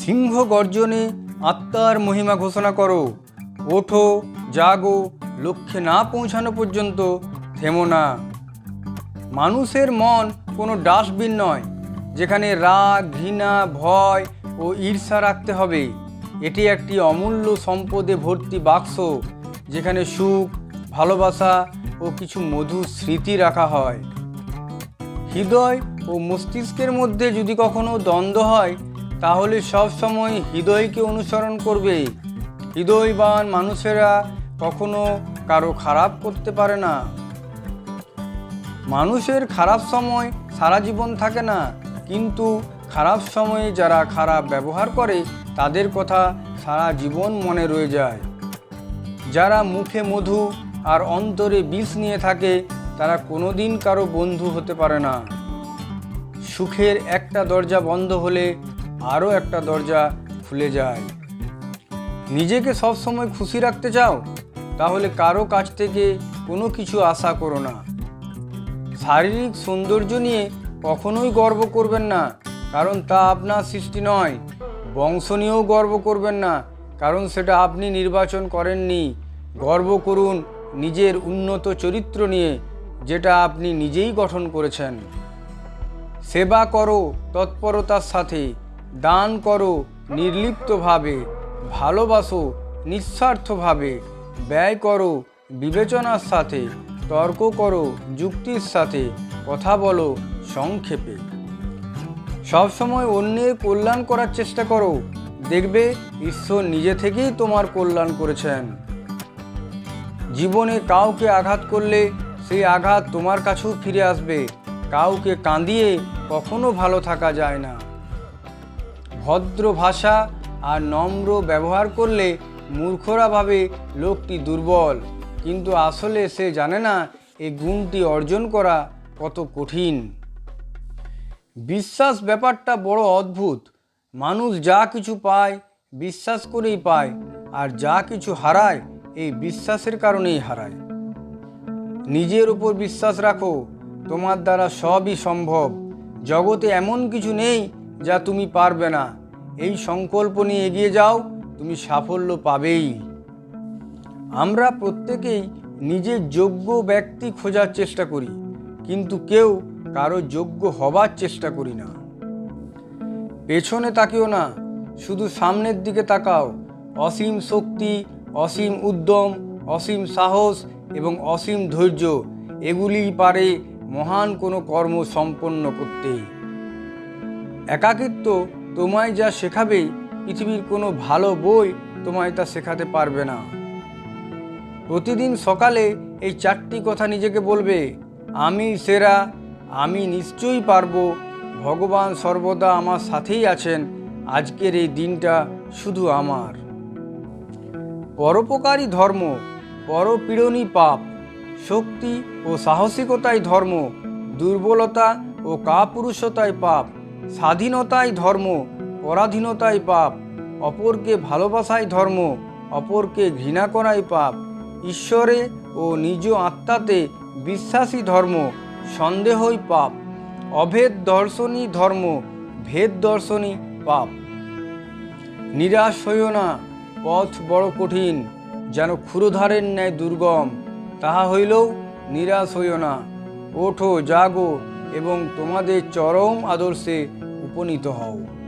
সিংহ গর্জনে আত্মার মহিমা ঘোষণা করো। ওঠো, জাগো, লক্ষ্যে না পৌঁছানো পর্যন্ত থেমো না। মানুষের মন কোনো ডাস্টবিন নয়, যেখানে রাগ, ঘৃণা, ভয় ও ঈর্ষা রাখতে হবে। এটি একটি অমূল্য সম্পদে ভর্তি বাক্স, যেখানে সুখ, ভালোবাসা ও কিছু মধুর স্মৃতি রাখা হয়। হৃদয় ও মস্তিষ্কের মধ্যে যদি কখনো দ্বন্দ্ব হয় তাহলে সব সময় হৃদয়কে অনুসরণ করবে। হৃদয়বান মানুষেরা কখনো কারও খারাপ করতে পারে না। মানুষের খারাপ সময় সারা জীবন থাকে না, কিন্তু খারাপ সময়ে যারা খারাপ ব্যবহার করে, তাদের কথা সারা জীবন মনে রয়ে যায়। যারা মুখে মধু আর অন্তরে বিষ নিয়ে থাকে, তারা কোনোদিন কারও বন্ধু হতে পারে না। সুখের একটা দরজা বন্ধ হলে আরও একটা দরজা খুলে যায়। নিজেকে সবসময় খুশি রাখতে চাও, তাহলে কারও কাছ থেকে কোনো কিছু আশা করো না। শারীরিক সৌন্দর্য নিয়ে কখনোই গর্ব করবেন না, কারণ তা আপনার সৃষ্টি নয়। বংশ নিয়েও গর্ব করবেন না, কারণ সেটা আপনি নির্বাচন করেননি। গর্ব করুন নিজের উন্নত চরিত্র নিয়ে, যেটা আপনি নিজেই গঠন করেছেন। সেবা করো তৎপরতার সাথে দান করো নির্লিপ্তভাবে, ভালোবাসো নিঃস্বার্থভাবে, ব্যয় করো বিবেচনার সাথে, তর্ক করো যুক্তির সাথে, কথা বলো সংক্ষেপে। সবসময় অন্যের কল্যাণ করার চেষ্টা করো। দেখবে ঈশ্বর নিজে থেকেই তোমার কল্যাণ করেছেন। জীবনে কাউকে আঘাত করলে সেই আঘাত তোমার কাছেও ফিরে আসবে। কাউকে কাঁদিয়ে কখনো ভালো থাকা যায় না। ভদ্র ভাষা আর নম্র ব্যবহার করলে মূর্খরা ভাবে লোকটি দুর্বল। কিন্তু আসলে সে জানে না এই গুণটি অর্জন করা কত কঠিন। বিশ্বাস ব্যাপারটা বড় অদ্ভুত। মানুষ যা কিছু পায়, বিশ্বাস করেই পায়, আর যা কিছু হারায়, এই বিশ্বাসের কারণেই হারায়। নিজের উপর বিশ্বাস রাখো, তোমার দ্বারা সবই সম্ভব। জগতে এমন কিছু নেই যা তুমি পারবে না। এই সংকল্প নিয়ে এগিয়ে যাও, তুমি সাফল্য পাবেই। আমরা প্রত্যেকেই নিজের যোগ্য ব্যক্তি খোঁজার চেষ্টা করি, কিন্তু কেউ কারও যোগ্য হবার চেষ্টা করি না। পেছনে তাকিও না, শুধু সামনের দিকে তাকাও। অসীম শক্তি, অসীম উদ্যম, অসীম সাহস এবং অসীম ধৈর্য, এগুলিই পারে মহান কোনো কর্ম সম্পন্ন করতে। একাকিত্ব তোমায় যা শেখাবে, পৃথিবীর কোনো ভালো বই তোমায় তা শেখাতে পারবে না। প্রতিদিন সকালে এই চারটি কথা নিজেকে বলবে, আমি সেরা, আমি নিশ্চয়ই পারব, ভগবান সর্বদা আমার সাথেই আছেন, আজকের এই দিনটা শুধু আমার। পরোপকারী ধর্ম পরপীড়নই পাপ, শক্তি ও সাহসিকতাই ধর্ম, দুর্বলতা ও কাপুরুষতাই পাপ। স্বাধীনতাই ধর্ম, পরাধীনতাই পাপ, অপরকে ভালোবাসাই ধর্ম, অপরকে ঘৃণা করাই পাপ। ঈশ্বরে ও নিজ আত্মাতে বিশ্বাসী ধর্ম, সন্দেহই পাপ। অভেদ দর্শনই ধর্ম, ভেদ দর্শনই পাপ। নিরাশ হইও না, পথ বড় কঠিন, যেন ক্ষুরধারের ন্যায় দুর্গম। তাহা হইলেও নিরাশ হইও না। ওঠো, জাগো, এবং তোমাদের চরম আদর্শে উপনীত হও।